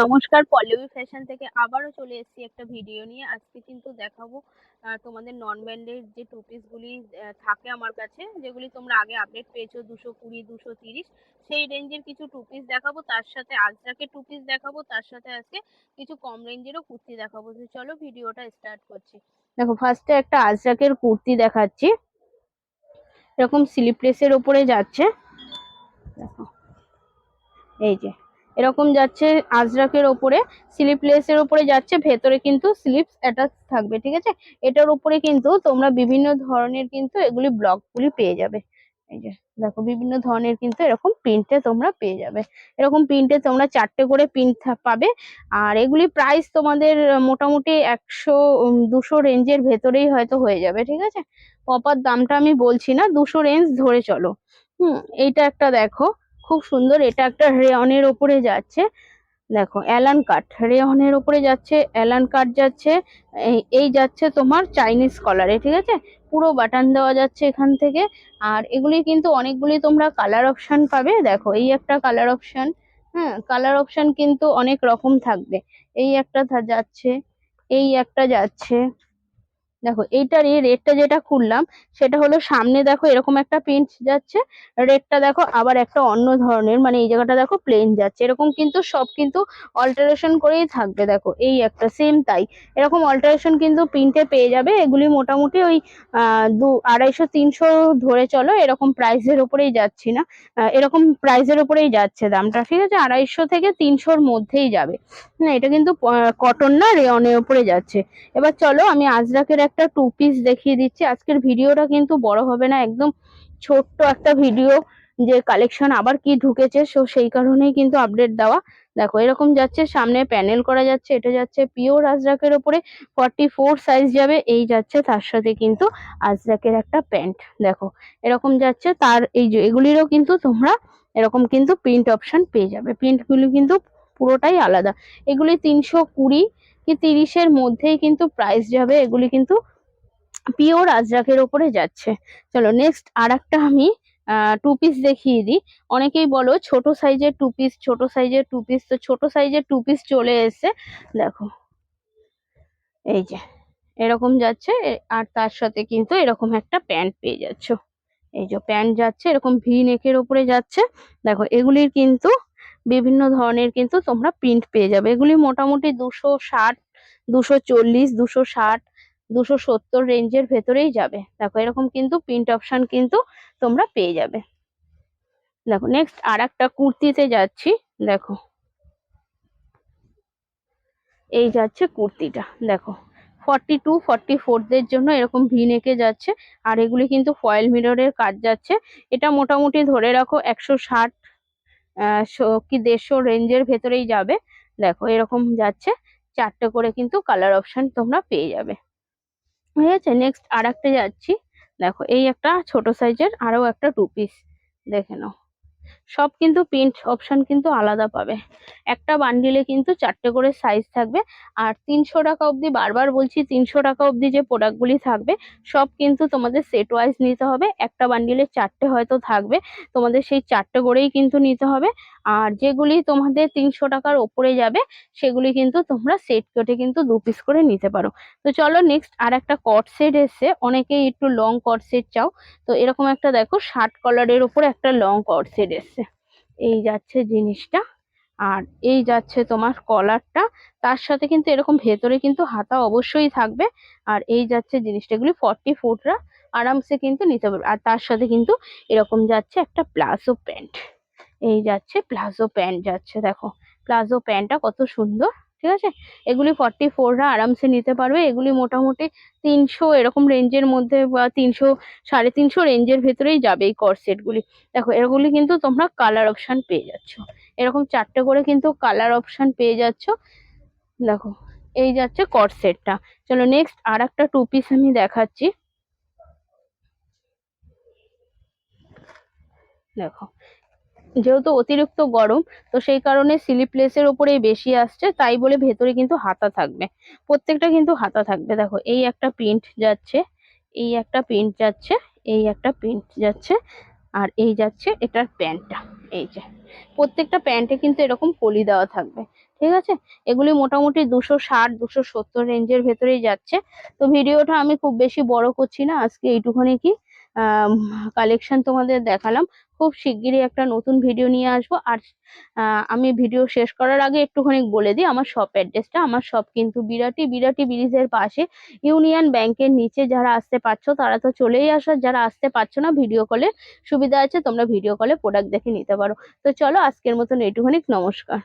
নমস্কার, পল্লবী ফ্যাশন থেকে আবারও চলে এসেছি একটা ভিডিও নিয়ে। আজকে কিন্তু দেখাবো তোমাদের নন ব্র্যান্ডের যে টু পিসগুলি থাকে আমার কাছে, যেগুলি তোমরা আগে আপডেট পেয়েছ, দুশো কুড়ি, দুশো তিরিশ, সেই রেঞ্জের কিছু টু পিস দেখাবো। তার সাথে আজরাকের টু পিস দেখাবো, তার সাথে আজকে কিছু কম রেঞ্জেরও কুর্তি দেখাবো। তো চলো ভিডিওটা স্টার্ট করছি। দেখো ফার্স্টে একটা আজরাকের কুর্তি দেখাচ্ছি। এরকম স্লিপলেসের ওপরে যাচ্ছে। দেখো, এই যে। এরকম যাচ্ছে আজরাকের ওপরে স্লিপলেসের ওপরে যাচ্ছে, ভেতরে কিন্তু স্লিপস অ্যাটাচ থাকবে, ঠিক আছে? এটার উপরে কিন্তু তোমরা বিভিন্ন ধরনের কিন্তু এগুলি ব্লকগুলি পেয়ে যাবে। এই যে, দেখো বিভিন্ন ধরনের কিন্তু এরকম প্রিন্টে তোমরা পেয়ে যাবে। এরকম প্রিন্টে তোমরা চারটে করে প্রিন্ট পাবে, আর এগুলি প্রাইস তোমাদের মোটামুটি একশো দুশো রেঞ্জের ভেতরেই হয়তো হয়ে যাবে, ঠিক আছে? প্রপার দামটা আমি বলছি না, দুশো রেঞ্জ ধরে চলো। হুম, এইটা একটা দেখো। খুব সুন্দর, এটা একটা রেয়নের ওপরে যাচ্ছে। দেখো, অ্যালান কাট রেয়নের ওপরে যাচ্ছে, অ্যালান কাট যাচ্ছে, এই- যাচ্ছে তোমার চাইনিজ কলারে, ঠিক আছে? পুরো বাটন দেওয়া যাচ্ছে এখান থেকে, আর এগুলি কিন্তু অনেকগুলি তোমরা কালার অপশন পাবে। দেখো, এই একটা কালার অপশন হ্যাঁ কালার অপশন কিন্তু অনেক রকম থাকবে। এই একটা যাচ্ছে, এই একটা যাচ্ছে। দেখো, এইটার এই রেডটা যেটা খুললাম, সেটা হলো সামনে দেখো এরকম একটা প্রিন্ট যাচ্ছে রেডটা দেখো আবার একটা অন্য ধরনের মানে এই জায়গাটা দেখো প্লেন যাচ্ছে। এরকম কিন্তু সব কিন্তু অল্টারেশন করেই থাকবে, দেখো, এই একটা সেম তাই। এরকম অল্টারেশন কিন্তু প্রিন্টে পেয়ে যাবে, এগুলি মোটামুটি ওই দু, আড়াইশো, তিনশো ধরে চলো, এরকম প্রাইসের ওপরেই যাচ্ছি না। এরকম প্রাইসের ওপরেই যাচ্ছে দামটা, ঠিক আছে? আড়াইশো থেকে তিনশোর মধ্যেই যাবে। না এটা কিন্তু কটন না রেয়নের ওপরে যাচ্ছে। এবার চলো আমি আজরাকের একটা টু পিস দেখিয়ে দিচ্ছি। আজকের ভিডিওটা কিন্তু বড় হবে না, একদম ছোট্ট একটা ভিডিও যে কালেকশন আবার কি ঢুকেছে সো সেই কারণেই কিন্তু আপডেট দেওয়া। দেখো, এরকম যাচ্ছে, সামনে প্যানেল করা যাচ্ছে, এটা যাচ্ছে পিওর আজরাকের ওপরে ফর্টি ফোর সাইজ যাবে, এই যাচ্ছে তার সাথে কিন্তু আজরাকের একটা প্যান্ট দেখো, এরকম যাচ্ছে, তার এই যে, এগুলিরও কিন্তু তোমরা এরকম কিন্তু প্রিন্ট অপশন পেয়ে যাবে। প্রিন্টগুলি কিন্তু পুরোটাই আলাদা। এগুলি তিনশো কুড়ি কি তিরিশের মধ্যেই কিন্তু প্রাইস যাবে, এগুলি কিন্তু পিওর আজরাকের ওপরে যাচ্ছে। চলো নেক্সট আর আমি টু পিস দেখিয়ে দিই। অনেকেই বলো ছোট সাইজের টু পিস ছোট সাইজের টু পিস তো ছোট সাইজের টু পিস চলে এসে দেখো, এই যে, এরকম যাচ্ছে আর তার সাথে কিন্তু এরকম একটা প্যান্ট পেয়ে যাচ্ছ। এই যে প্যান্ট যাচ্ছে, এরকম ভি নেকের ওপরে যাচ্ছে। দেখো, এগুলির কিন্তু বিভিন্ন ধরনের কিন্তু তোমরা প্রিন্ট পেয়ে যাবে। এগুলি মোটামুটি দুশো ষাট, দুশো চল্লিশ, দুশো ষাট, দুশো সত্তর রেঞ্জের ভেতরেই যাবে। দেখো, এরকম কিন্তু প্রিন্ট অপশন কিন্তু তোমরা পেয়ে যাবে। দেখো নেক্সট আর একটা কুর্তিতে যাচ্ছি। দেখো, এই যাচ্ছে কুর্তিটা। দেখো ফর্টি টু ফর্টি ফোরদের জন্য এরকম ভি নেকে যাচ্ছে। আর এগুলি কিন্তু ফয়েল মিররের কাজ যাচ্ছে। এটা মোটামুটি ধরে রাখো একশো ষাট কি দেড়শো রেঞ্জের ভেতরেই যাবে। দেখো, এরকম যাচ্ছে। চারটে করে কিন্তু কালার অপশন তোমরা পেয়ে যাবে। ঠিক আছে, নেক্সট আর একটা যাচ্ছি। দেখো, এই একটা ছোট সাইজের, আরও একটা টু পিস। দেখে নাও। সব কিন্তু প্রিন্ট অপশন কিন্তু আলাদা পাবে। একটা বান্ডিলে কিন্তু চারটে করে সাইজ থাকবে আর তিনশো টাকা অবধি, বারবার বলছি তিনশো টাকা অবধি যে প্রোডাক্টগুলি থাকবে, সব কিন্তু তোমাদের সেট ওয়াইজ নিতে হবে। একটা বান্ডিলে চারটে হয়তো থাকবে, তোমাদের সেই চারটে করেই কিন্তু নিতে হবে। আর যেগুলি তোমাদের তিনশো টাকার ওপরে যাবে, সেগুলি কিন্তু তোমরা সেট কেটে কিন্তু দু পিস করে নিতে পারো। তো চলো নেক্সট আর একটা কট সেট এসছে। অনেকেই একটু লং কট সেট চাও। তো এরকম একটা দেখো শার্ট কলারের উপর একটা লং কট সেট এসছে। এই যাচ্ছে জিনিসটা। আর এই যাচ্ছে তোমার কলারটা তার সাথে কিন্তু এরকম ভেতরে কিন্তু হাতা অবশ্যই থাকবে। আর এই যাচ্ছে জিনিসটা। এগুলি ফর্টি ফোররা আরামসে কিন্তু নিতে পারবে। আর তার সাথে কিন্তু এরকম যাচ্ছে একটা প্লাজো প্যান্ট। এই যাচ্ছে প্লাজো প্যান্ট যাচ্ছে, দেখো। প্লাজো প্যান্টটা কত সুন্দর, ঠিক আছে? এগুলি ফর্টি ফোররা আরামসে নিতে পারবে। এগুলি মোটামুটি তিনশো, এরকম রেঞ্জের মধ্যে বা তিনশো, সাড়ে তিনশো রেঞ্জের ভেতরেই যাবে এই কর সেটগুলি দেখো, এগুলি কিন্তু তোমরা কালার অপশান পেয়ে যাচ্ছ। এরকম চারটে করে কিন্তু কালার অপশান পেয়ে যাচ্ছ। দেখো, এই যাচ্ছে কট সেটটা চলো নেক্সট আর একটা টু পিস আমি দেখাচ্ছি। দেখো যেহেতু অতিরিক্ত গরম, তো সেই কারণে স্লিপলেসের ওপরেই বেশি আসছে, তাই বলে ভেতরে কিন্তু হাতা থাকবে। প্রত্যেকটা কিন্তু হাতা থাকবে। দেখো, এই একটা প্রিন্ট যাচ্ছে, এই একটা প্রিন্ট যাচ্ছে, এই একটা প্রিন্ট যাচ্ছে, আর এই যাচ্ছে এটার প্যান্টটা এই যে, প্রত্যেকটা প্যান্টে কিন্তু এরকম কলি দেওয়া থাকবে, ঠিক আছে? এগুলি মোটামুটি দুশো ষাট, দুশো সত্তর রেঞ্জের ভেতরেই যাচ্ছে। তো ভিডিওটা আমি খুব বেশি বড় করছি না, আজকে এইটুখানি কি কালেকশন তোমাদের দেখালাম। খুব শিগগিরই একটা নতুন ভিডিও নিয়ে আসব। আর আমি ভিডিও শেষ করার আগে একটুখানি বলে দিই, আমার শপ অ্যাড্রেসটা আমার শপ কিন্তু বিরাটি বিরাটি ব্রিজের পাশে। ইউনিয়ন ব্যাংকের নিচে যারা আসতে পারছ, তারা তো চলেই আসো। যারা আসতে পারছ না ভিডিও কলে সুবিধা আছে। তোমরা ভিডিও কলে প্রোডাক্ট দেখে নিতে পারো। তো চলো, আজকের মতন এইটুখানি। নমস্কার।